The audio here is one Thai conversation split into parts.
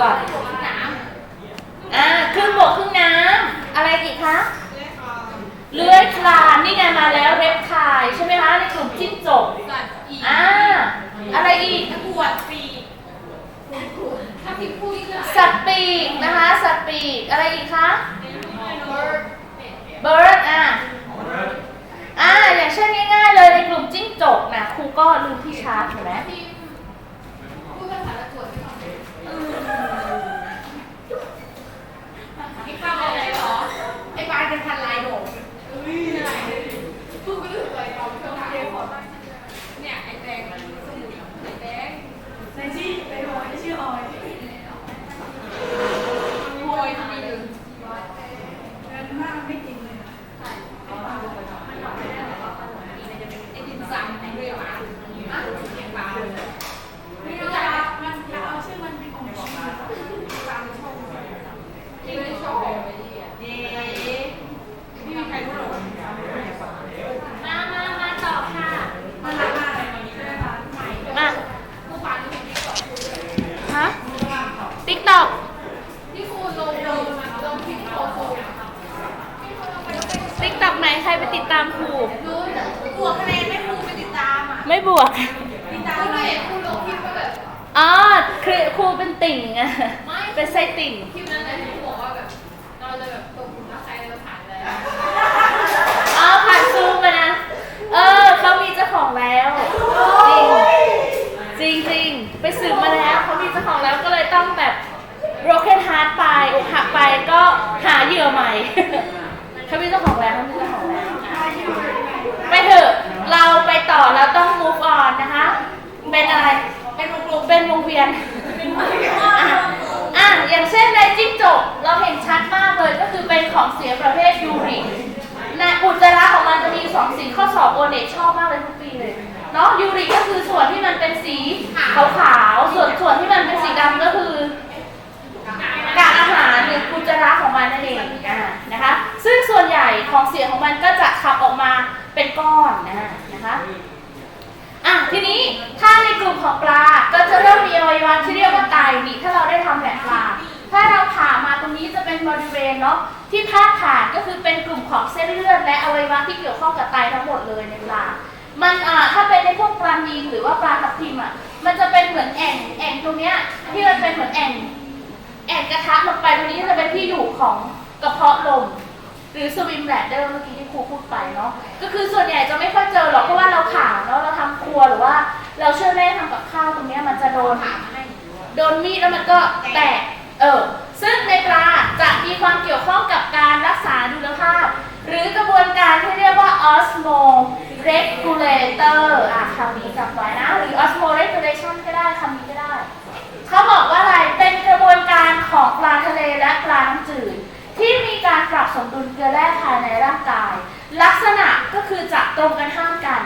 ก่อนน้อ่าครึ่งบกครึ่งน้ำอะไรอีกคะเลื้อยคลานนี่ไงมาแล้วเร็บคายใช่ไหมคะในกลุ่มจิ้งจกำสัตว์อีกอ่าอะไรอีกตะกรวดปีกถ้าพี่พูดนี่คือสัตว์ปีกนะคะ สัตว์ปีกอะไรอีกคะ bird bird อะอ่าอย่างเช่นง่ายๆเลยในกลุ่มจิ้งจกนะครูก็ลืมที่ชาร์จเห็นไหม ที่พูดภาษาตะกรวดไม่ฟังไอ้ข้าวอะไรหรอ ไอ้ปลา เป็นพันลายโดดพูดไม่รู้ตัวไอ้เราเท่าไหร่เนี่ยไอ้แดงสมุนไอ้แดงในชื่อในหอยชื่อหอยโพยทำไมถึงเงินมากไม่จริงเลยนะไอ้ดินซ้ำด้วยหมาอะเสียงเบารู้จะมันจะเอาชื่อมันเป็นของชื่อ ที่ไม่ชอบไอ้นี่อะเย้ไม่มีใครรู้หรอก มามามาต่อค่ะ มันรักมากเลยวันนี้ได้ร้านใหม่ มา เมื่อวานนี้ผมที่สอง ฮะติ๊กตอก ที่ครูลงลงลงคลิปโพสต์ ติ๊กตอกไหนใครไป ติดตามครูรู้บวกคะแนนไม่ครูไปติดตามอะไม่บวกติดตามเลยครูลงคลิปว่าแบบอ๋อคือครูเป็นติ่งอะเป็นไส้ติ่งคลิปนั้นเลยครูบอกว่าแบบเราจะแบบตกหลุมรักใครเราผ่านเลยอ๋อผ่านซูมไปนะ เออเขามีเจ้าของแล้วจริงจริงจริงไปสืบมาแล้วเขามีเจ้าของแล้วก็เลยต้องแบบ broken heart ไปอกหักไปก็หาเหยื่อใหม่เขามีเจ้าของแล้วเขามีเจ้าของแล้ว ไปเถอะ เราไปต่อเราต้อง move on นะคะ เป็นอะไร เป็นวงกลมเป็นวงเวี ยนอะอะอย่างเช่นในจิ้งจกเราเห็นชัดมากเลยก็คือเป็นของเสียประเภทยูริกในอุจจาระของมันจะมีสองสีข้อสอบโอเน็ตชอบมากเลยทุกปีเลยเนาะยูริกก็คือส่วนที่มันเป็นสีขาวๆส่วนส่วนที่มันเป็นสีดำก็คือกากอาหารหรืออุจจาระของมันนั่นเองอ่านะคะ ซึ่งส่วนใหญ่ของเสียของมันก็จะขับออกมาเป็นก้อนนะนะคะ ทีนี้ถ้าในกลุ่มของปลา ก็จะเริ่มมีอวัยวะที่เรียกว่าไตนี่ถ้าเราได้ทำแหลปลา ถ้าเราผ่ามาตรงนี้จะเป็นบริเวณเนาะที่พาดผ่านก็คือเป็นกลุ่มของเส้นเลือดและอวัยวะที่เกี่ยวข้องกับไตทั้งหมดเลยในปลา มันอ่าถ้าเป็นในพวกปลานีหรือว่าปลาทับทิมอะ มันจะเป็นเหมือนแอ่งแอ่งตรงเนี้ยที่มันเป็นเหมือนแอ่งแอนกระทะลงไปตรงนี้จะเป็นที่อยู่ของกระเพาะลม รือสวิมแบดเดอร์เมื่อกี้ที่ครูพูดไปเนาะก็คือส่วนใหญ่จะไม่ค่อยเจอหรอกเพราะว่าเราผ่าเนาะเราทำครัวหรือว่า เราช่วยแม่ทำกับข้าวตรงเนี้ยมันจะโดนโดนมีดแล้วมันก็แตกเออซึ่งในปลาจะมีความเกี่ยวข้องกับการรักษาดุลภาพ หรือกระบวนการที่เรียกว่า osmo regulator อะคำนี้จำไว้นะ หรือ osmo regulation ก็ได้คำนี้ก็ได้ เขาบอกว่าอะไรเป็นกระบวนการของปลาทะเลและปลาน้ำจืด ที่มีการปรับสมดุลเกลือแร่ภายในร่างกาย ลักษณะก็คือจะตรงกันข้ามกัน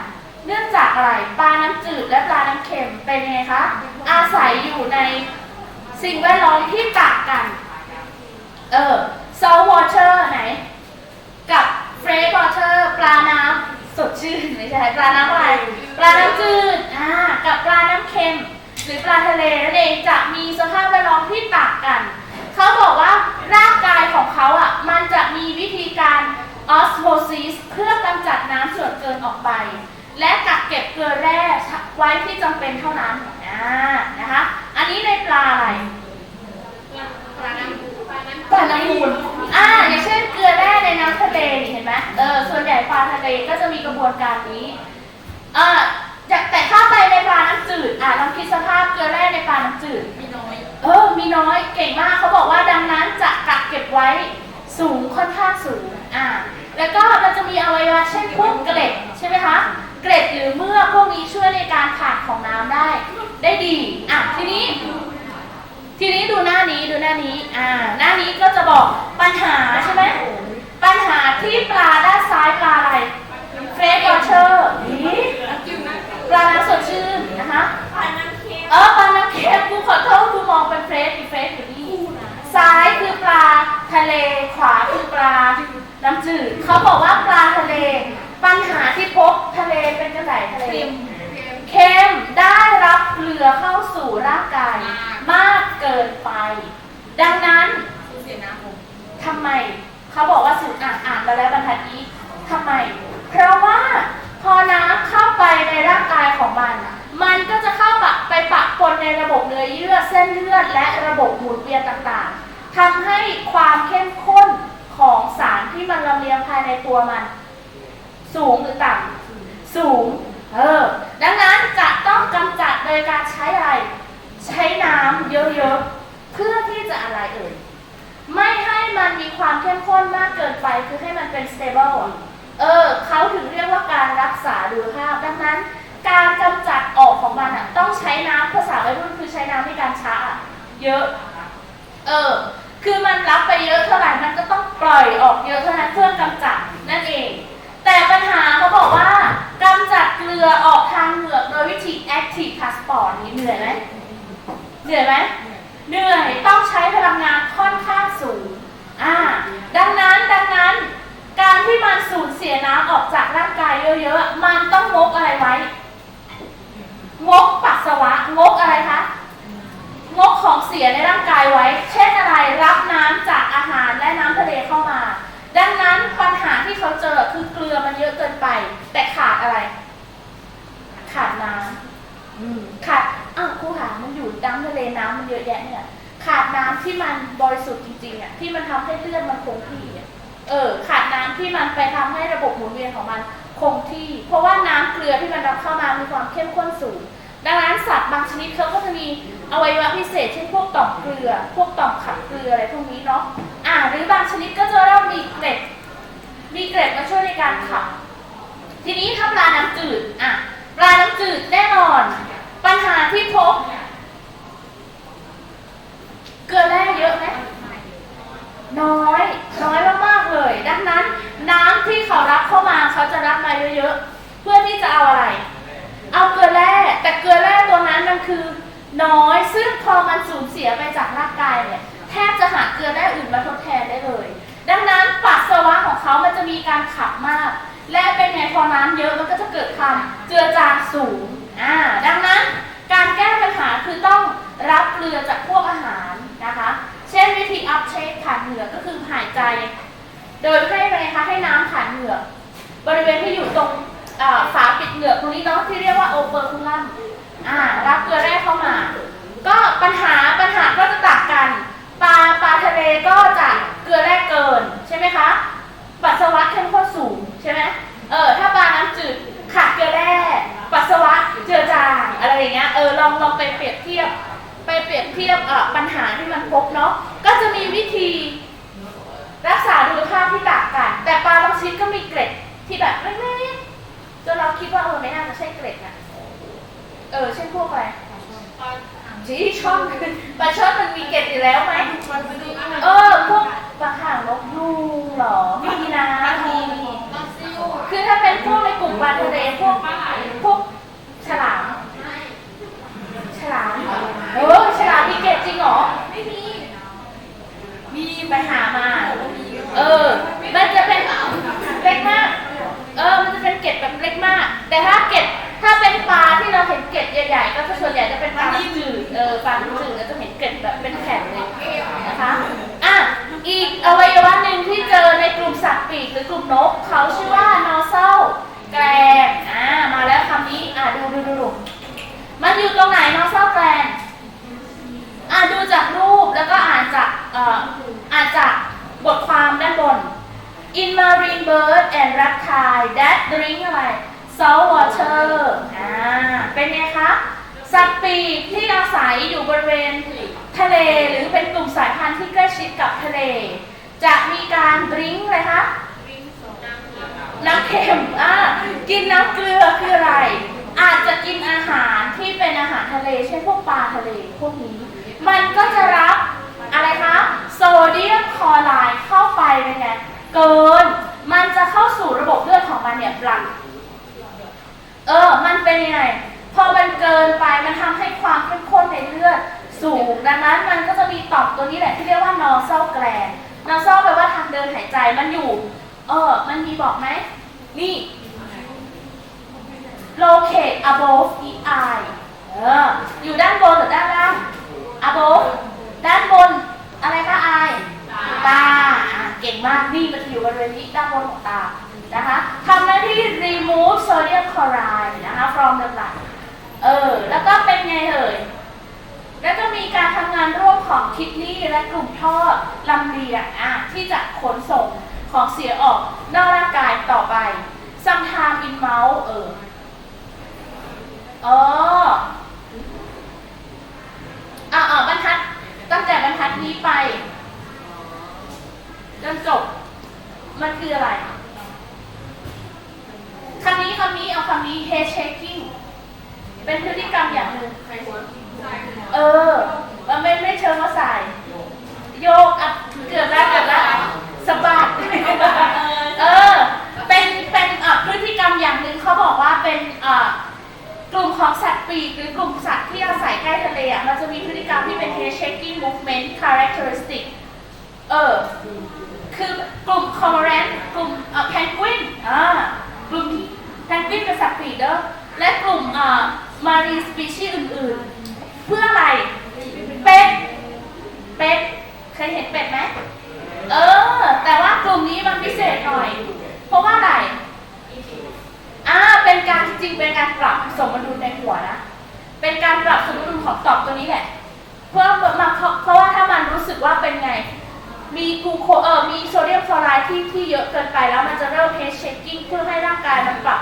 เนื่องจากอะไรปลาน้ำจืดและปลาน้ำเค็มเป็นยังไงคะอาศัยอยู่ในสิ่งแวดล้อมที่ต่างกัน เออ salt water ไหน กับ fresh water ปลาน้ำสดชื่นไม่ใช่ปลาน้ำอะไรปลาน้ำจืดอ่ากับปลาน้ำเค็ม หรือปลาทะเลนั่นเองจะมีสภาพแวดล้อมที่ต่างกัน เขาบอกว่าร่างกายของเขาอะมันจะมีวิธีการออสโมซิสเพื่อกำจัดน้ำส่วนเกินออกไป และกักเก็บเกลือแร่ไว้ที่จำเป็นเท่านั้นอ่านะคะ อันนี้ในปลาอะไรปลาน้ำปลาน้ำปลาน้ำมูลอ่าอย่างเช่นเกลือแร่ในน้ำทะเลนี่เห็นไหมเออส่วนใหญ่ปลาทะเลก็จะมีกระบวนการนี้อ่าจากแต่ถ้าไปในปลาน้ำจืดอ่าลองคิดสภาพเกลือแร่ในปลาน้ำจืดมีน้อย เออ มีน้อยเก่งมากเขาบอกว่าดังนั้นจะกักเก็บไว้สูงค่อนข้างสูงอ่าแล้วก็มันจะมีอวัยวะเช่นพวกเกล็ดใช่ไหมคะเกล็ดหรือเมื่อพวกนี้ช่วยในการผ่านของน้ำได้ ได้ดีอะทีนี้ ทีนี้ดูหน้านี้ดูหน้านี้อ่าหน้านี้ก็จะบอกปัญหาใช่ไหมปัญหาที่ปลาด้านซ้ายปลาอะไรเฟรชวอเชอร์นี่าน้ำจืดเขาบอกว่าปลาทะเล ปัญหาที่พบทะเลเป็นกระไหนทะเลเค็มได้รับเกลือเข้าสู่ร่างกาย มากเกินไป ดังนั้นทำไมเขาบอกว่าสูตรอ่านอ่านมาแล้วบรรทัดนี้ทำไม เพราะว่าพอน้ำเข้าไปในร่างกายของมัน มันก็จะเข้าปะไปปะปนในระบบเนื้อเยื่อเส้นเลือดและระบบหมุนเวียนต่างๆทำให้ความเข้มข้น ของสารที่มันลำเลียงภายในตัวมัน สูงหรือต่ำสูง เออ ดังนั้นจะต้องกำจัดโดยการใช้อะไร ใช้น้ำเยอะๆ เพื่อที่จะอะไรเอ่ย ไม่ให้มันมีความเข้มข้นมากเกินไป คือให้มันเป็น stable อะเออเขาถึงเรียกว่าการรักษาดูภาพ ดังนั้น การกำจัดออกของมันอะต้องใช้น้ำภาษาวัยรุ่นคือใช้น้ำในการชะอะเยอะ เออ คือมันรับไปเยอะเท่าไหร่มันก็ต้องปล่อยออกเยอะเท่านั้นเพื่อกำจัดนั่นเอง แต่ปัญหาเขาบอกว่ากำจัดเกลือออกทางเหงือกโดยวิธี active transport นี้เหนื่อยไหมเหนื่อยไหมเหนื่อยต้องใช้พลังงานค่อนข้างสูงอ่าดังนั้นดังนั้น การที่มันสูญเสียน้ำออกจากร่างกายเยอะๆมันต้องงกอะไรไว้งกปัสสาวะงกอะไรคะ งกของเสียในร่างกายไว้ เช่นอะไรรับน้ำจากอาหารและน้ำทะเลเข้ามา ดังนั้นปัญหาที่เขาเจอคือเกลือมันเยอะเกินไป แต่ขาดอะไร ขาดน้ำอืมขาดอ้าวครูหามันอยู่น้ำทะเลน้ำมันเยอะแยะเนี่ย ขาดน้ำที่มันบริสุทธิ์จริงๆอะที่มันทำให้เลือดมันคงที่อะเออขาดน้ำที่มันไปทำให้ระบบหมุนเวียนของมันคงที่ เพราะว่าน้ำเกลือที่มันรับเข้ามามีความเข้มข้นสูง ดังนั้นสัตว์บางชนิดเขาก็จะมีอวัยวะพิเศษเช่นพวกต่อมเกลือ พวกต่อมขับเกลืออะไรพวกนี้เนาะอ่าหรือบางชนิดก็จะเริ่มมีเกล็ด มีเกล็ดมาช่วยในการขับ ทีนี้ถ้าปลาน้ำจืดอะปลาน้ำจืดแน่นอน ปัญหาที่พบเกลือแร่เยอะไหมน้อย น้อยมากๆเลย ดังนั้น น้ำที่เขารับเข้ามาเขาจะรับมาเยอะๆเพื่อที่จะเอาอะไร เอาเกลือแร่แต่เกลือแร่ตัวนั้นมันคือน้อย ซึ่งพอมันสูญเสียไปจากร่างกายเนี่ยแทบจะหาเกลือแร่อื่นมาทดแทนได้เลย ดังนั้นปัสสาวะของเขามันจะมีการขับมาก และเป็นไงพอน้ำเยอะมันก็จะเกิดความเจือจางสูงอ่าดังนั้นการแก้ปัญหาคือต้องรับเกลือจากพวกอาหารนะคะ เช่นวิธี uptake ผ่านเหงือกก็คือหายใจ โดยให้อะไรคะให้น้ำผ่านเหงือก บริเวณที่อยู่ตรงเอ่อฝาปิดเหงือกตรงนี้เนาะที่เรียกว่าโอเปอร์คูลัมอ่า รับเกลือแร่เข้ามา ก็ปัญหาปัญหาก็จะต่างกัน ปลาปลาทะเลก็จะเกลือแร่เกิน ใช่ไหมคะ ปัสสาวะเข้มข้นสูงใช่ไหมเออ ถ้าปลาน้ำจืดขาดเกลือแร่ ปัสสาวะเจือจางอะไรอย่างเงี้ย เออ ลองลองไปเปรียบเทียบ ไปเปรียบเทียบเอ่อปัญหาที่มันพบเนาะ ก็จะมีวิธี รักษาดูภาพที่ต่างกัน แต่ปลาบางชนิดก็มีเกล็ดที่แบบเล็กๆจนเราคิดว่าเออไม่น่าจะใช่เกล็ดนะเออ เช่นพวกอะไรจีช่อนปลาช่อนมันมีเกล็ดอยู่แล้วไหม เออ พวกปลาห่างนกยูงเหรอ มีนะมีคือถ้าเป็นพวกในกลุ่มปลาทะเลพวกพวกฉลาม ฉลามเออฉลามมีเกล็ดจริงเหรอ ไม่มี มีไปหามา เออ มันจะเป็นเล็กมาก เออ มันจะเป็นเกล็ดแบบเล็กมาก แต่ถ้าเกล็ด ถ้าเป็นปลาที่เราเห็นเกล็ดใหญ่ๆ ก็จะส่วนใหญ่จะเป็นปลาที่จืด เออ ปลาที่จืดก็จะเห็นเกล็ดแบบเป็นแผ่นเลยนะคะ อะ อีกอวัยวะหนึ่งที่เจอในกลุ่มสัตว์ปีกห รือกลุ่มนกเขาชื่อว่านอเซลแกลนอ่ามาแล้วคำนี้อะดูดูดูดูมันอยู่ตรงไหนนอเซลแกลนอ่าดูจากรูปแล้วก็อ่านจากเอ่ออ่านจากบทความด้านบน In marine bird and reptile that drink อะไร salt water อ่าเป็นไงคะสัตว์ปีกที่อาศัยอยู่บริเวณทะเลหรือเป็นกลุ่มสายพันธุ์ที่ใกล้ชิดกับทะเล จะมีการดริง ค็มอ่ากินน้ำเกลือคืออะไร อาจจะกินอาหารที่เป็นอาหารทะเลเช่นพวกปลาทะเลพวกนี้ มันก็จะรับอะไรคะโซเดียมคลอไรด์เข้าไปเป็นไงเกิน มันจะเข้าสู่ระบบเลือดของมันเนี่ยบลันเออ มันเป็นยังไงพอมันเกินไปมันทำให้ความเข้มข้นในเลือดสูง ดังนั้นมันก็จะมีต่อมตัวนี้แหละที่เรียกว่านอเซลแกลนนอเซลแปลว่าทางเดินหายใจมันอยู่ เออ มันมีบอกไหม นี่ locate above the eye เออ อยู่ด้านบนหรือด้านล่าง above ด้านบน อะไรคะ eye ตา เก่งมาก นี่มันจะอยู่บริเวณนี้ด้านบนของตา นะคะทำหน้าที่ remove sodium chloride นะคะ from the blood เออ แล้วก็เป็นไงเอ่ย แล้วก็มีการทำงานร่วมของคิดนี่และกลุ่มท่อลำเลียงอะที่จะขนส่ง ของเสียออกนอกร่างกายต่อไป sometime in mouth เอออ๋ออ่าอ่าบรรทัด ตั้งแต่บรรทัดนี้ไปจนจบ มันคืออะไรคำนี้คำนี้เอาคำนี้ head shaking เป็นพฤติกรรมอย่างหนึ่งเออ มันไม่ไม่เชิงว่าใส่โยกอะเกือบแล้วเกือบแล้ว สะบัดเออ เป็นเป็นอะพฤติกรรมอย่างหนึ่งเขาบอกว่าเป็นอะกลุ่มของสัตว์ปีกหรือกลุ่มสัตว์ที่อาศัยใกล้ทะเลอะมันจะมีพฤติกรรมที่เป็น head shaking movement characteristic เออ คือกลุ่มคอมเรนกลุ่มแพนกวินอ่ากลุ่มแพนกวินเป็นสัตว์ปีกเด้อและกลุ่มอ่ามารีสปีชีอื่นๆ เพื่ออะไร เป็ด เป็ด เคยเห็นเป็ดไหม เออ แต่ว่ากลุ่มนี้มันพิเศษหน่อย เพราะว่าอะไร อ่า เป็นการจริงๆ เป็นการปรับสมดุลในหัวนะ เป็นการปรับสมดุลของตอบตัวนี้แหละ เพื่อมาเพราะว่าถ้ามันรู้สึกว่าเป็นไง มีกลูโคเออมีโซเดียมคลอไรด์ที่ที่เยอะเกินไปแล้วมันจะเริ่มเฮชเชคกิ้งเพื่อให้ร่างกายมันปรับ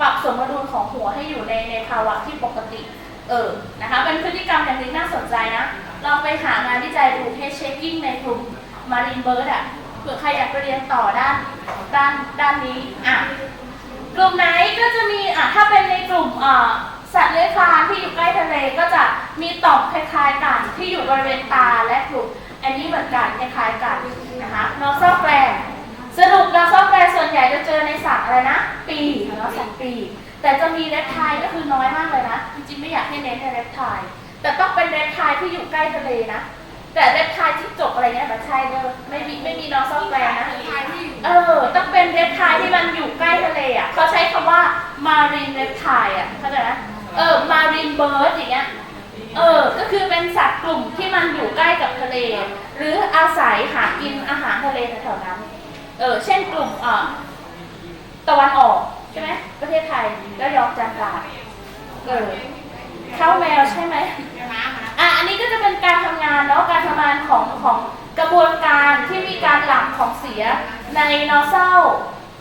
ปรับสมดุลของหัวให้อยู่ในในภาวะที่ปกติ เออ นะคะ เป็นพฤติกรรมอย่างหนึงน่าสนใจนะ ลองไปหางานวิจัยดูเฮชเชคกิ้งในกลุ่มมารินเบิร์ดอะ เผื่อใครอยากไปเรียนต่อด้านด้านด้านนี้ อะ กลุ่มไหนก็จะมี อะ ถ้าเป็นในกลุ่มอ่าสัตว์เลื้อยคลานที่อยู่ใกล้ทะเลก็จะมีต่อมคล้ายๆกันที่อยู่บริเวณตาและกลุ่มอันนี้เหมือนกันคล้ายๆกันนะคะนอซอแกรสรุปนอซอแกรส่วนใหญ่จะเจอในสัตว์อะ นะปีกเนาะสัตว์ปีกแต่จะมีเรปไทล์ก็คือน้อยมากเลยนะ จริงๆไม่อยากให้เน้นในเรปไทล์แต่ต้องเป็นเรปไทล์ที่อยู่ใกล้ทะเลนะ แต่เรปไทล์ที่จบอะไรเงี้ยแบบใช่เลยไม่มีไม่มีนอซอแกรนนะทายที่อยู่เออต้องเป็นเรปไทล์ที่มันอยู่ใกล้ทะเลอะเขาใช้คำว่า marine reptile อะเข้าใจไหมเออ marine bird อย่างเงี้ยเออ ก็คือเป็นสัตว์กลุ่มที่มันอยู่ใกล้กับทะเล หรืออาศัยหากินอาหารทะเลแถวๆนั้น เออ เช่นกลุ่มอ่าตะวันออก ใช่ไหมประเทศไทยก็ยอกจันทราเออเข้าแมวใช่ไหมน้ำนะอะอันนี้ก็จะเป็นการทำงานเนาะการทำงานของของกระบวนการที่มีการหลั่งของเสียในนอเซล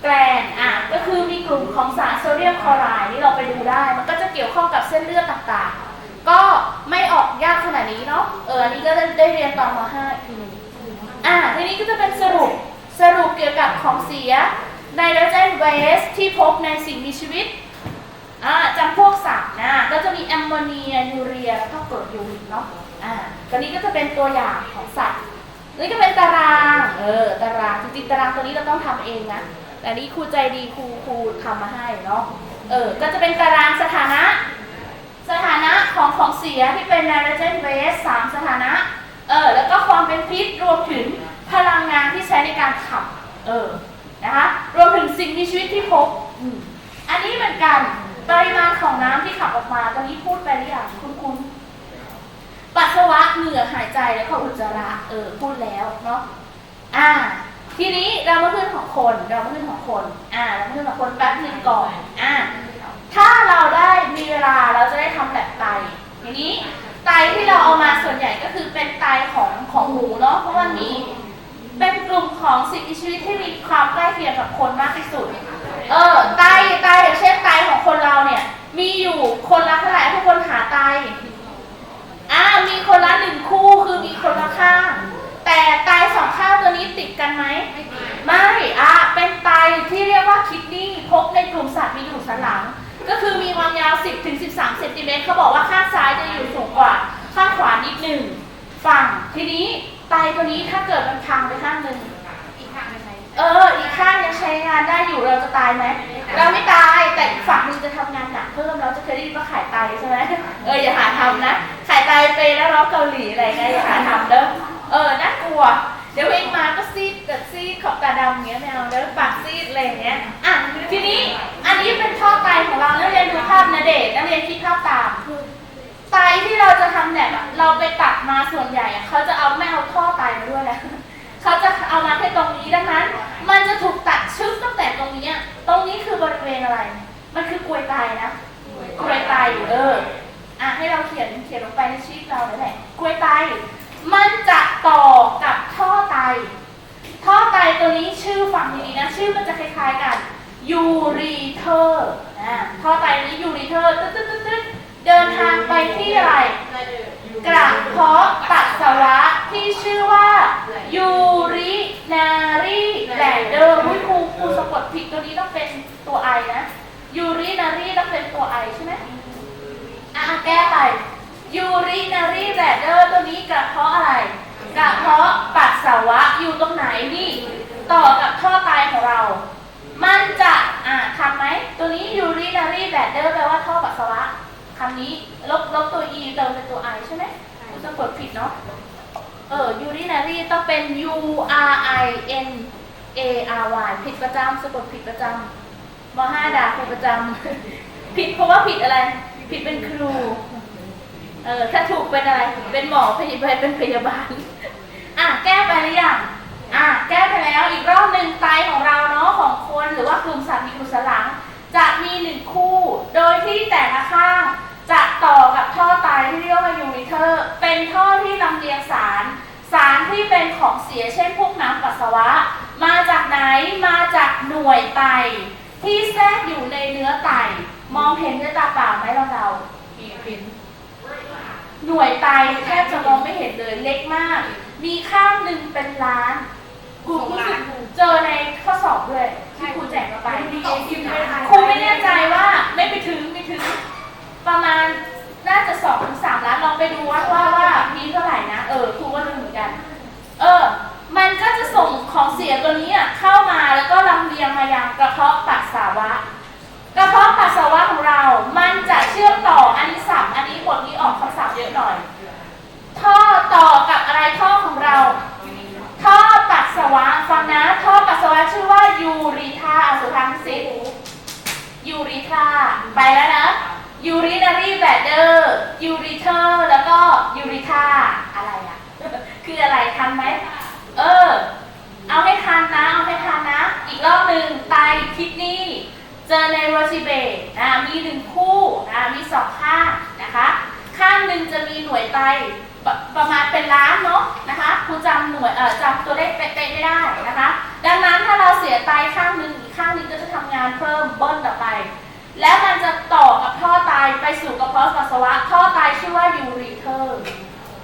แกลนอะก็คือมีกลุ่มของสารโซเดียมคลอไรด์นี่เราไปดูได้ มันก็จะเกี่ยวข้องกับเส้นเลือดต่างๆ ก็ไม่ออกยากขนาดนี้เนาะเอออันนี้ก็ได้เรียนตอนม .5 อีกทีหนึงอะทีนี้ก็จะเป็นสรุปสรุปเกี่ยวกับของเสีย ไนโตรเจนเวสที่พบในสิ่งมีชีวิตจำพวกสัตว์นะก็จะมีแอมโมเนียยูเรียแล้วก็กรดยูริกเนาะอ่าตัวนี้ก็จะเป็นตัวอย่างของสัตว์นี่ก็เป็นตารางเออตารางจริงๆตารางตัวนี้เราต้องทำเองนะแต่นี่ครูใจดีครูครูทำมาให้เนาะเออก็จะเป็นตารางสถานะ สถานะของของเสียที่เป็นไนโตรเจนเวสสามสถานะเออแล้วก็ความเป็นพิษรวมถึงพลังงานที่ใช้ในการขับเออ นะคะรวมถึงสิ่งมีชีวิตที่พบอันนี้เหมือนกันปริมาณของน้ำที่ขับออกมาตอนนี้พูดไปหรือยังคุณคุณปัสสาวะเหงื่อหายใจแล้วก็อุจจาระเออพูดแล้วเนาะอ่า ทีนี้เรามาขึ้นของคนเรามาขึ้นของคน อ่าเรามาขึ้นของคนแป๊บนึงก่อนอ่าถ้าเราได้มีเวลาเราจะได้ทำแบบไตทีนี้ไตที่เราเอามาส่วนใหญ่ก็คือเป็นไตของของหมูเนาะเพราะว่านี่ ของสิ่งมีชีวิตที่มีความใกล้เคียงกับคนมากที่สุด เออไตไตอย่างเช่นไตของคนเราเนี่ย มีอยู่คนละเท่าไหร่ทุกคนหาไตอ่ามีคนละหนึ่งคู่คือมีคนละข้าง แต่ไตสองข้างตัวนี้ติดกันไหมไม่อ่าเป็นไตที่เรียกว่าคิดนี่พบในกลุ่มสัตว์มีกระดูกสันหลัง ก็คือมีความยาว 10ถึง13เซนติเมตรเขาบอกว่าข้างซ้ายจะอยู่สูงกว่าข้างขวานิดหนึ่งฝั่งทีนี้ไตตัวนี้ถ้าเกิดมันพังไปข้างหนึ่ง เออ อีกข้างยังใช้งานได้อยู่เราจะตายไหม เราไม่ตายแต่อีกฝั่งหนึงจะทำงานหนักเพิ่มเราจะเคยได้ยินว่าขายไตใช่ไหมเอออย่าหาทำนะ ขายไตไปแล้วร้องเกาหลีอะไรเงี้ยอย่าหาทำเด้อ เออน่ากลัว เดี๋ยวเองมาก็ซีดเกิดซีดขอบตาดำอย่างเงี้ยไม่เด้อปากซีดอะไรอย่างเงี้ย อะทีนี้อันนี้เป็นท่อไตของเรานักเรียนดูภาพนะเด็กนักเรียนคิดภาพตาม ไตที่เราจะทำเนี่ยเราไปตัดมาส่วนใหญ่อะเขาจะเอาไม่เอาท่อไตมาด้วยนะเขาจะเอามาแค่ตรงนี้ดังนั้น มันจะถูกตัดชึบตั้งแต่ตรงนี้ ตรงนี้คือบริเวณอะไร มันคือกลวยไตนะกลวยไตเออ อะให้เราเขียนเขียนลงไปในชีวิตเราแล้วแหละกลวยไต มันจะต่อกับท่อไต ท่อไตตัวนี้ชื่อฟังดีๆนะ ชื่อมันจะคล้ายๆกันยูรีเทอร์อ่าท่อไตนี้ยูรีเทอร์ตึ๊ดตึ๊ดตึ๊ดตึ๊ดเดินทางไปที่อะไร กระเพาะปัสสาวะที่ชื่อว่า ยูรินารีแบลเดอร์อุ้ยครูครูสะกดผิดตัวนี้ต้องเป็นตัวไอนะยูรินารีต้องเป็นตัวไอใช่ไหมอะแก้ไปยูรินารีแบลเดอร์ตัวนี้กระเพาะอะไร กระเพาะปัสสาวะอยู่ตรงไหนนี่ ต่อกับท่อไตของเรา มันจะอ่าทำไหมตัวนี้ยูรินารีแบลเดอร์แปลว่าท่อปัสสาวะคำนี้ลบลบตัว e เติมเป็นตัว i ใช่ไหม สะ กดผิดเนาะ เออ urinary ต้องเป็น u r i n a r y ผิดประจำสะกดผิดประจำมห้าด่าครูประจำผิดเพราะว่าผิดอะไร ผิดเป็นครู เออ ถ้าถูกเป็นอะไร เป็นหมอพยาบาลเป็นพยาบาล อะ แก้ไปหรือยังอะ แก้ไปแล้วอีกรอบหนึ่งไตของเราเนาะของคนหรือว่ากลุ่มสัตว์มีกลุ่มสลังจะมีหนึ่งคู่ โดยที่แต่ละข้าง จะต่อกับท่อไตที่เรียกว่ายูริเทอร์ เป็นท่อที่ลำเลียงสาร สารที่เป็นของเสียเช่นพวกน้ำปัสสาวะ มาจากไหนมาจากหน่วยไตที่แทรกอยู่ในเนื้อไตมองเห็นด้วยตาเปล่าไหมเราเราหน่วยไตแทบจะมองไม่เห็นเลยเล็กมาก มีข้างหนึ่งเป็นล้านครูรู้สึกเจอในข้อสอบด้วยที่ครูแจกมาไปครูไม่แน่ใจว่าไม่ไปถึงไม่ถึง ประมาณน่าจะสองถึงสามล้านลองไปดูว่าว่าว่าพีเท่าไหร่นะ เออครูก็ลืมเหมือนกัน เออ มันก็จะส่งของเสียตัวนี้เข้ามาแล้วก็ลำเลียงมายังกระเพาะปัสสาวะ กระเพาะปัสสาวะของเรา มันจะเชื่อมต่ออันนี้สับอันนี้บทนี้ออกคำศัพท์เยอะหน่อย ท่อต่อกับอะไรท่อของเรา ท่อปัสสาวะฟังนะ ท่อปัสสาวะชื่อว่ายูรีธาอสุท้ายสิยูรีธาไปแล้วนะ ยูรินารีแบดเดอร์ยูริเทอร์แล้วก็ยูริธาอะไรอะคืออะไรทันไหมเออ เอาให้ทันนะ เอาให้ทันนะ อีกรอบหนึ่งไตคิดนี่เจอในโรซิเบตอ่ามีหนึ่งคู่อ่ามีสองข้างนะคะ ข้างหนึ่งจะมีหน่วยไตปรประมาณเป็นล้านเนาะนะคะครูจำหน่วยเอ่อจำตัวเลขเป๊ะๆไม่ได้นะคะ ดังนั้นถ้าเราเสียไตข้างหนึ่งอีกข้างหนึ่งก็จะทำงานเพิ่มเบิ้ลต่อไป แล้วมันจะต่อกับท่อไตไปสู่กระเพาะปัสสาวะ ท่อไตชื่อว่ายูรีเทอร์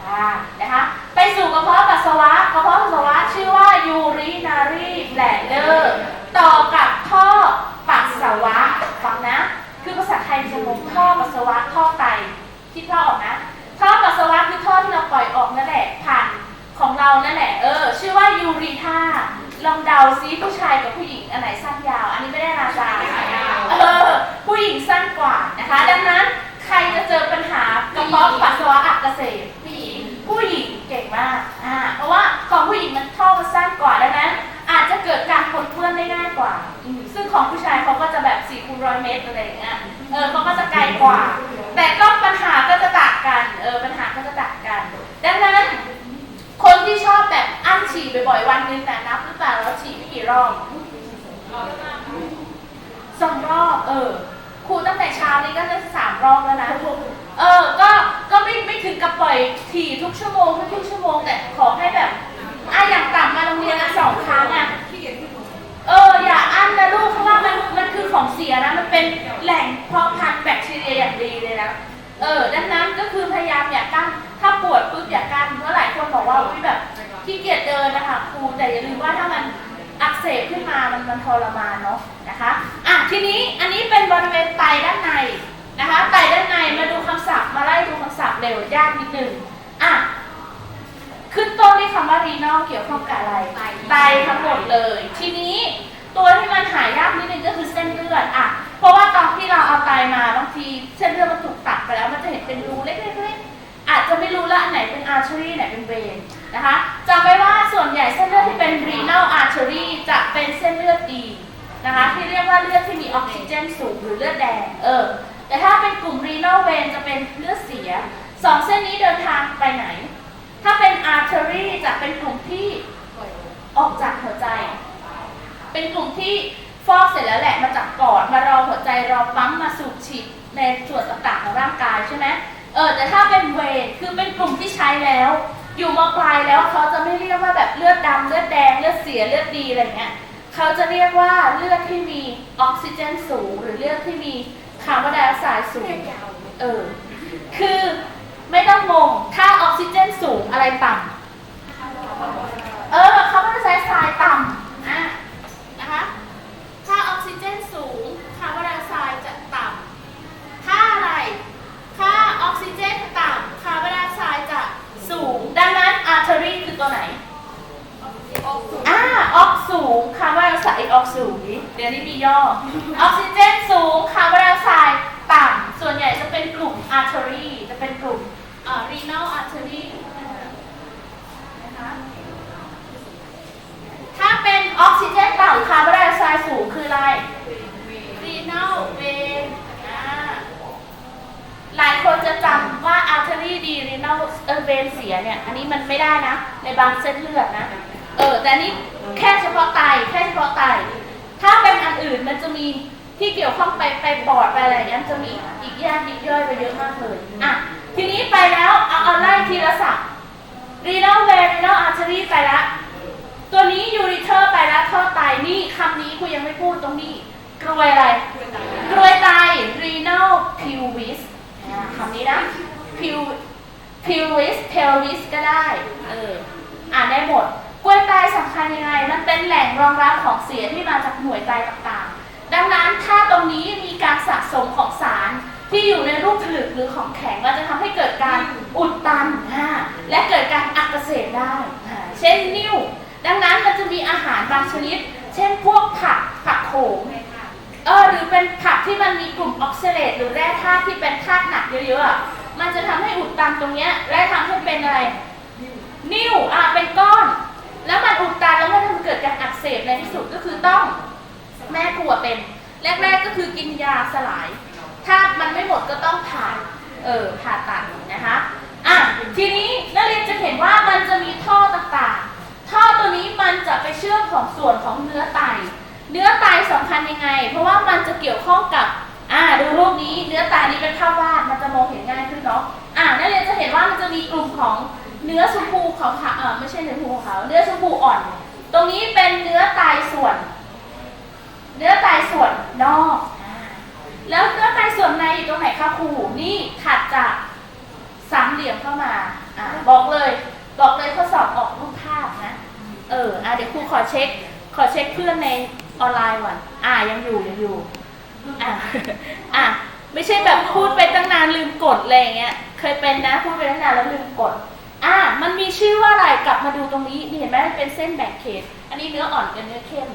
อ่านะคะ ไปสู่กระเพาะปัสสาวะ กระเพาะปัสสาวะชื่อว่า urinary bladder ต่อกับท่อปัสสาวะฟังนะ คือภาษาไทยจะงงท่อปัสสาวะท่อไตคิดท่อออกนะ ท่อปัสสาวะคือท่อที่เราปล่อยออกนั่นแหละผ่านของเรานั่นแหละ เออ ชื่อว่ายูรีธาลองเดาซิผู้ชายกับผู้หญิงอันไหนสั้นยาว อันนี้ไม่ได้นาจาเออ ผู้หญิงสั้นกว่านะคะ ดังนั้นใครจะเจอปัญหากระเพาะปัสสาวะอักเสบผู้หญิงผู้หญิงเก่งมากอ่าเพราะว่าของผู้หญิงมันท่อมันสั้นกว่าดังนั้น อาจจะเกิดการปนเปื้อนได้ง่ายกว่า ซึ่งของผู้ชายเขาก็จะแบบ4คูณร้อยเมตรอะไรอย่างเงี้ยเออเขาก็จะไกลกว่า แต่ก็ปัญหาก็จะต่างกันเออปัญหาก็จะต่างกัน ดังนั้นคนที่ชอบแบบอั้นฉี่บ่อยๆวันนึงแต่นับหรือเปล่าแล้วฉี่ไม่กี่รอบสองรอบเออ ครูตั้งแต่เช้านี้ก็จะสามรอบแล้วนะ เออ ก็ ก็ไม่ไม่ถึงกับปล่อยถี่ทุกชั่วโมงทุกชั่วโมงแต่ขอให้แบบอะอย่างต่ำมาโรงเรียนละสองครั้งอะเออ อย่าอั้นนะลูกเพราะว่ามันมันคือของเสียนะ มันเป็นแหล่งเพาะพันธุ์แบคทีเรียอย่างดีเลยนะ เออ ดังนั้นก็คือพยายามอย่ากั้น ถ้าปวดปุ๊บอย่ากั้นเพราะหลายคนบอกว่าอุ้ยแบบขี้เกียจเดินนะคะครูแต่อย่าลืมว่าถ้ามัน อักเสบขึ้นมามันมันทรมานเนาะนะคะอะทีนี้อันนี้เป็นบริเวณไตด้านในนะคะไตด้านในมาดูคำศัพท์มาไล่ดูคำศัพท์เร็วยากนิดนึงอะขึ้นต้นด้วยคำว่า renal เกี่ยวข้องกับอะไรไตทั้งหมดเลย ทีนี้ตัวที่มันหายากนิดนึงก็คือเส้นเลือดอะเพราะว่าตอนที่เราเอาไตมาบางทีเส้นเลือดมันถูกตัดไปแล้วมันจะเห็นเป็นรูเล็กๆๆอา จจะไม่รู้ละอันไหนเป็น artery ไหนเป็น vein นะคะจำไว้ว่าส่วนใหญ่เส้นเลือดที่เป็น renal artery จะเป็นเส้นเลือดดีนะคะ ที่เรียกว่าเลือดที่มีออกซิเจนสูงหรือเลือดแดงเออแต่ถ้าเป็นกลุ่ม renal vein จะเป็นเลือดเสียสองเส้นนี้เดินทางไปไหน ถ้าเป็น artery จะเป็นกลุ่มที่ออกจากหัวใจ เป็นกลุ่มที่ฟอกเสร็จแล้วแหละมาจากปอดมารอหัวใจรอปั๊มมาสูบฉีดในส่วนต่างๆของร่างกายใช่ไหม เออแต่ถ้าเป็นเวย์คือเป็นกลุ่มที่ใช้แล้ว อยู่มปลายแล้วเขาจะไม่เรียกว่าแบบเลือดดำเลือดแดงเลือดเสียเลือดดีอะไรเงี้ยเขาจะเรียกว่าเลือดที่มีออกซิเจนสูง หรือเลือดที่มีคาร์บอนไดออกไซด์สูงเออคือไม่ต้องงงถ้าออกซิเจนสูงอะไรต่ำ เออเขาก็จะใช้ทรายต่ำอะนะคะ ถ้าออกซิเจนสูงคาร์บอนไดออกไซด์จะต่ำ ถ้าอะไร ถ้าออกซิเจนต่ำคาร์บอนไดออกไซด์จะสูง ดังนั้นอาร์เทอรี่คือตัวไหน อ่าออกสูงคาร์บอนไดออกไซด์ออกสูง เดี๋ยวนี้มีย่อ ออกซิเจนสูงคาร์บอนไดออกไซด์ต่ำ ส่วนใหญ่จะเป็นกลุ่มอาร์เทอรี่จะเป็นกลุ่มอ่า renal artery นะคะ ถ้าเป็นออกซิเจนต่ำคาร์บอนไดออกไซด์สูงคืออะไร renal vein อ่า หลายคนจะจำว่า artery ดี renal เออ vein เสียเนี่ย อันนี้มันไม่ได้นะ ในบางเส้นเลือดนะ เออ แต่อันนี่แค่เฉพาะไต แค่เฉพาะไต ถ้าเป็นอันอื่นมันจะมีที่เกี่ยวข้องไปไปปอดไปอะไรอย่างเงี้ยมันจะมีอีกแย่อยไปเยอะมากเลย อะ ทีนี้ไปแล้ว เอาเอาไล่ทีละสับ renal vein renal artery ไปละ ตัวนี้ยูริเทอร์ไปแล้วท่อไตนี่คำนี้คุยยังไม่พูดตรงนี้ กรวยอะไร กรวยไต renal pelvis อ่าคำนี้นะ Pel pelvis pelvis ก็ได้ เออ อ่านได้หมดกรวยไตสำคัญยังไง มันเป็นแหล่งรองรับของเสียที่มาจากหน่วยไตต่างๆ ดังนั้นถ้าตรงนี้มีการสะสมของสาร ที่อยู่ในรูปผลึกหรือของแข็งมันจะทำให้เกิดการอุดตันอ่าและเกิดการอักเสบได้อ่าเช่นนิ่วดังนั้นมันจะมีอาหารบางชนิด เช่นพวกผักผักโขมเออหรือเป็นผักที่มันมีกลุ่มออกซิเลตหรือแร่ธาตุที่เป็นธาตุหนักเยอะๆอะมันจะทำให้อุดตันตรงเนี้ยและทำให้เป็นอะไรนิ่วอะเป็นก้อน แล้วมันอุดตันแล้วมันทำให้เกิดการอักเสบในที่สุดก็คือต้องแม่ครัวเป็นแรกๆก็คือกินยาสลาย ถ้ามันไม่หมดก็ต้องผ่าเออผ่าตัดนะคะอะทีนี้นักเรียนจะเห็นว่ามันจะมีท่อต่างๆ ท่อตัวนี้มันจะไปเชื่อมของส่วนของเนื้อไต เนื้อไตสำคัญยังไง เพราะว่ามันจะเกี่ยวข้องกับอ่าดูรูปนี้เนื้อไตนี้เป็นภาพวาดมันจะมองเห็นง่ายขึ้นเนาะอ่านักเรียนจะเห็นว่ามันจะมีกลุ่มของเนื้อชมพูขาวๆเออไม่ใช่เนื้อชมพูขาวเนื้อชมพูอ่อน ตรงนี้เป็นเนื้อไตส่วน เนื้อไตส่วนนอก แล้วเนื้อไตส่วนในอยู่ตรงไหนคะครู นี่ถัดจากสามเหลี่ยมเข้ามาอ่าบอกเลย บอกเลยข้อสอบออกรูปภาพนะ เอออะเดี๋ยวครูขอเช็ค ขอเช็คเพื่อนในออนไลน์ก่อนอ่ายังอยู่ยังอยู่ อะอะไม่ใช่แบบพูดไปตั้งนานลืมกดอะไรอย่างเงี้ย เคยเป็นนะพูดไปตั้งนานแล้วลืมกด อะมันมีชื่อว่าอะไรกลับมาดูตรงนี้นี่เห็นไหมมันเป็นเส้นแบ่งเขต อันนี้เนื้ออ่อนกับเนื้อเข้ม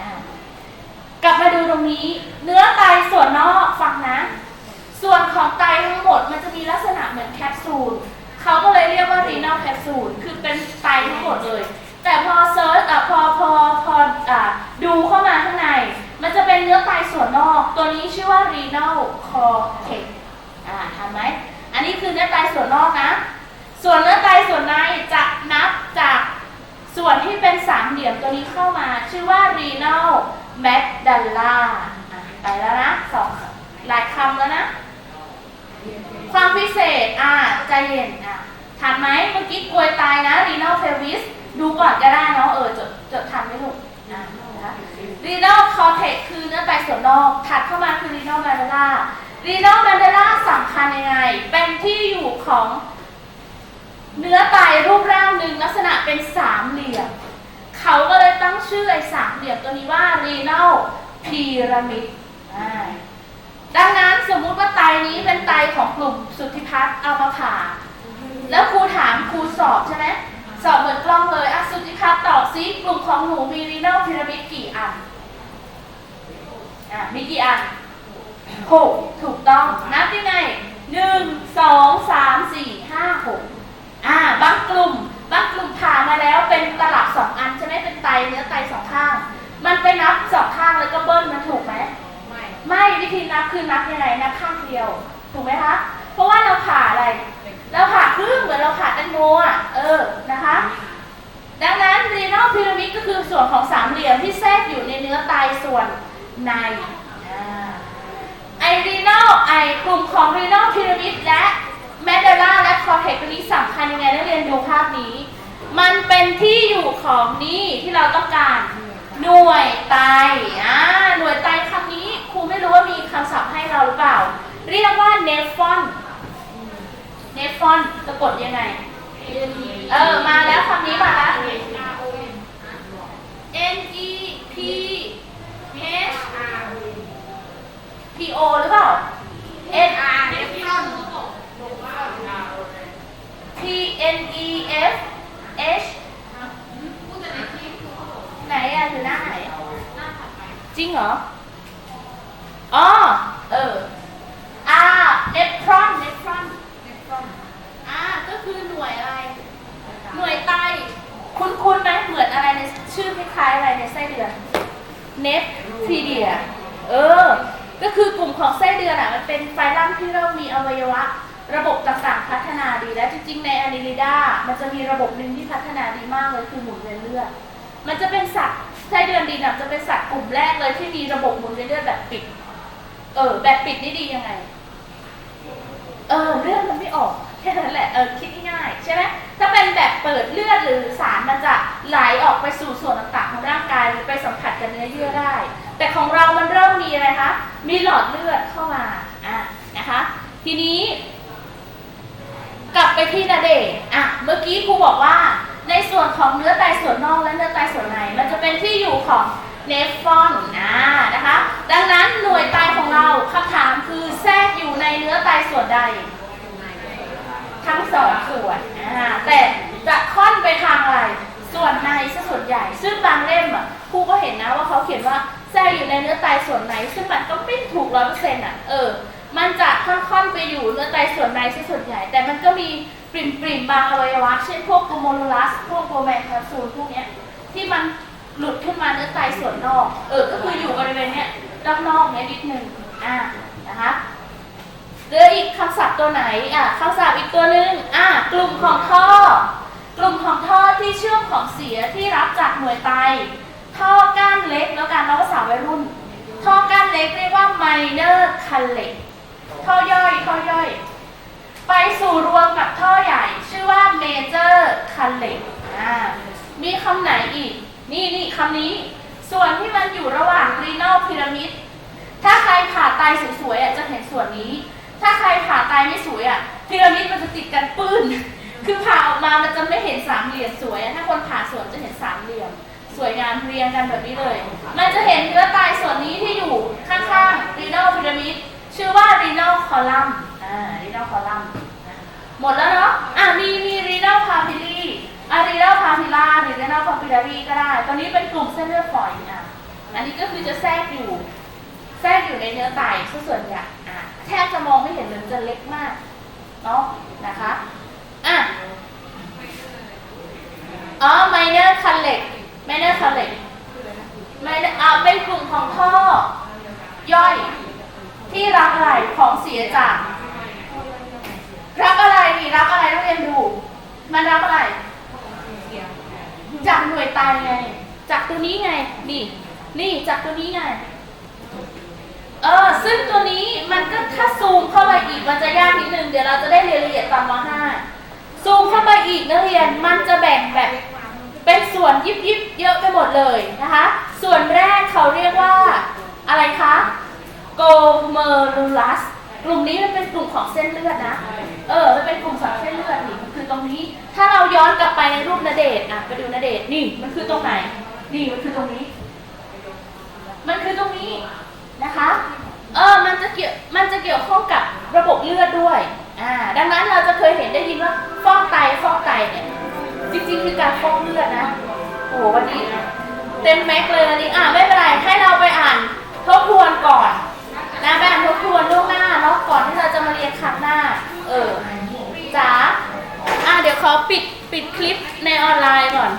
อะ กลับมาดูตรงนี้ เนื้อไตส่วนนอกฟังนะ ส่วนของไตทั้งหมดมันจะมีลักษณะเหมือนแคปซูลเขาก็เลยเรียกว่า renal capsule คือเป็นไตทั้งหมดเลย แต่พอเซิร์ชอะพอพอพออะดูเข้ามาข้างใน มันจะเป็นเนื้อไตส่วนนอก ตัวนี้ชื่อว่า renal cortex อ่าทันไหมอันนี้คือเนื้อไตส่วนนอกนะ ส่วนเนื้อไตส่วนในจะนับจากส่วนที่เป็นสามเหลี่ยมตัวนี้เข้ามา ชื่อว่า renal medulla อ่ะไปแล้วนะสองหลายคำแล้วนะ ความพิเศษ อ่าใจเย็นอะทันไหมเมื่อกี้กลวยตายนะ renal pelvis ดูก่อนก็ได้เนาะเออจดจดทันไหมลูกนะคะ renal cortex คือเนื้อไตส่วนนอก ถัดเข้ามาคือ renal medulla renal medulla สำคัญยังไง เป็นที่อยู่ของเนื้อไตรูปร่างหนึ่งลักษณะเป็นสามเหลี่ยม เขาก็เลยตั้งชื่อไอ้สามเหลี่ยมตัวนี้ว่า renal pyramid อ่าดังนั้นสมมุติว่าไตนี้เป็นไตของกลุ่มสุทธิพัฒน์เอามาผ่า แล้วครูถามครูสอบใช่ไหมสอบเหมือนกล้องเลยอะสุทธิพัฒน์ตอบซิกลุ่มของหนูมีรีนัลพีระมิดกี่อันอะมีกี่อันหกถูกต้องนับยังไงหนึ่งสองสามสี่ห้าหกอ่าบางกลุ่ม บางกลุ่มผ่ามาแล้วเป็นตลับสองอันใช่ไหมเป็นไตเนื้อไตสองข้าง มันไปนับสองข้างแล้วก็เบิ้ลมันถูกไหมไม่ไม่วิธีนับคือนับยังไงนับข้างเดียว ถูกไหมคะ เพราะว่าเราผ่าอะไร เราผ่าครึ่งเหมือนเราผ่าแตงโมอะเออนะคะ ดังนั้น renal pyramid ก็คือส่วนของสามเหลี่ยมที่แทรกอยู่ในเนื้อไตส่วนในไอ renal ไอกลุ่มของ renal pyramid และมดเดและ อเทคตัวนี้สำคัญยังไงนักเรียนดูภาพนี้ มันเป็นที่อยู่ของนี่ที่เราต้องการ หน่วยไตอ่าหน่วยไตคำนี้ครูไม่รู้ว่ามีคำศัพท์ให้เราหรือเปล่า เรียกว่าเนฟอนเนฟอนสะกดยังไง เออ มาแล้วคำนี้มาแล้ว N E P H P O หรือเปล่า N R F P N E F H ไหนอะอยู่หน้าไหน จริงเหรอ อ๋อ เออ R เนฟรอนเนฟรอนเนฟรอนอ่าก็คือหน่วยอะไร หน่วยไต คุ้นๆไหมเหมือนอะไรในชื่อคล้ายๆอะไรในไส้เดือนเนฟทีเดีย เออ ก็คือกลุ่มของไส้เดือนอะ มันเป็นไฟลัมที่เรามีอวัยวะ ระบบต่างๆพัฒนาดีแล้วจริงๆในอนิลิดามันจะมีระบบหนึ่งที่พัฒนาดีมากเลยคือหมุนเวียนเลือด มันจะเป็นสัตว์ไส้เดือนดินะจะเป็นสัตว์กลุ่มแรกเลยที่มีระบบหมุนเวียนเลือดแบบปิด เออ แบบปิดนี่ดียังไง เออเลือดมันไม่ออกแค่นั้นแหละ เออคิดง่ายๆใช่ไหมถ้าเป็นแบบเปิดเลือดหรือสารมันจะไหลออกไปสู่ส่วนต่างๆของร่างกายหรือไปสัมผัสกับเนื้อเยื่อได้ แต่ของเรามันเริ่มมีอะไรคะ มีหลอดเลือดเข้ามา อะนะคะ ทีนี้ กลับไปที่นาเดชอะ เมื่อกี้ครูบอกว่า ในส่วนของเนื้อไตส่วนนอกและเนื้อไตส่วนใน มันจะเป็นที่อยู่ของเนฟอนนะนะคะ ดังนั้นหน่วยไตของเราคำถามคือแทรกอยู่ในเนื้อไตส่วนใด ทั้งสองส่วนอ่าแต่จะค่อนไปทางอะไร ส่วนในซะส่วนใหญ่ ซึ่งบางเล่มอะครูก็เห็นนะว่าเขาเขียนว่าแทรกอยู่ในเนื้อไตส่วนในซึ่งมันก็ไม่ถูกร้อยเปอร์เซ็นต์อะ เออ มันจะค่อนๆไปอยู่เนื้อไตส่วนในซะส่วนใหญ่ แต่มันก็มีปริมปริมบางอวัยวะ เช่นพวกโกโมโลลัส พวกโกแมนคาซูลพวกเนี้ยที่มันหลุดขึ้นมาเนื้อไตส่วนนอก เออ ก็คืออยู่บริเวณเนี้ยรอบนอกเนี้ยนิดนึงอ่านะคะเหลืออีกคำศัพท์ตัวไหนอะคำศัพท์อีกตัวหนึ่งอะกลุ่มของท่อ กลุ่มของท่อที่เชื่อมของเสียที่รับจากหน่วยไต ท่อก้านเล็กแล้วกันเราภาษาวัยรุ่น ท่อก้านเล็กเรียกว่า minor cullet ท่อย่อยท่อย่อย ไปสู่รวมกับท่อใหญ่ ชื่อว่า major cullet อ่ามีคำไหนอีก นี่นี่คำนี้ ส่วนที่มันอยู่ระหว่าง renal pyramid ถ้าใครผ่าไตสวยๆอะจะเห็นส่วนนี้ ถ้าใครผ่าไตไม่สวยอะพีระมิดมันจะติดกันปื้น คือผ่าออกมามันจะไม่เห็นสามเหลี่ยมสวยอะถ้าคนผ่าส่วนจะเห็นสามเหลี่ยมสวยงามเรียงกันแบบนี้เลย มันจะเห็นเนื้อไตส่วนนี้ที่อยู่ข้างๆ renal pyramid ชื่อว่า renal column อ่า renal column หมดแล้วเนาะ อะมีมี renal papilla อะ renal papilla หรือ renal papillary ก็ได้ตอนนี้เป็นกลุ่มเส้นเลือดฝอยอะ อันนี้ก็คือจะแทรกอยู่ แทรกอยู่ในเนื้อไตส่วนใหญ่อะ แทบจะมองไม่เห็นเลยมันจะเล็กมากเนาะนะคะ อะอ๋อ minor cullet minor cullet minor อะเป็นกลุ่มของท่อย่อย ที่รับอะไรของเสียจากรับอะไรนี่รับอะไรต้องเรียนดูมันรับอะไร จากหน่วยไตไง จากตัวนี้ไง นี่ นี่จากตัวนี้ไง เออ ซึ่งตัวนี้มันก็ถ้าซูมเข้าไปอีกมันจะยากนิดนึง เดี๋ยวเราจะได้เรียนละเอียดตามม .5 ซูมเข้าไปอีกนักเรียนมันจะแบ่งแบบเป็นส่วนยิบยิบๆเยอะไปหมดเลยนะคะ ส่วนแรกเขาเรียกว่า อะไรคะ โกเมรูลัสกลุ่มนี้มันเป็นกลุ่มของเส้นเลือดนะ เออ มันเป็นกลุ่มของเส้นเลือดนี่มันคือตรงนี้ ถ้าเราย้อนกลับไปในรูปนาเดชอะไปดูนาเดชนี่ มันคือตรงไหน นี่มันคือตรงนี้ มันคือตรงนี้นะคะ เออ มันจะเกี่ยว มันจะเกี่ยวข้องกับระบบเลือดด้วย อ่า ดังนั้นเราจะเคยเห็นได้ยินว่าฟอกไต ฟอกไตเนี่ย จริงๆคือการฟอกเลือดนะ โอ้โหวันนี้ เต็มแม็กเลยวันนี้อ่าไม่เป็นไร ให้เราไปอ่านทบทวนก่อน นะแบ่งทบทวนล่วงหน้าเนาะก่อนที่เราจะมาเรียนครั้งหน้า เออจ๋าอะเดี๋ยวขอปิดปิดคลิปในออนไลน์ก่อน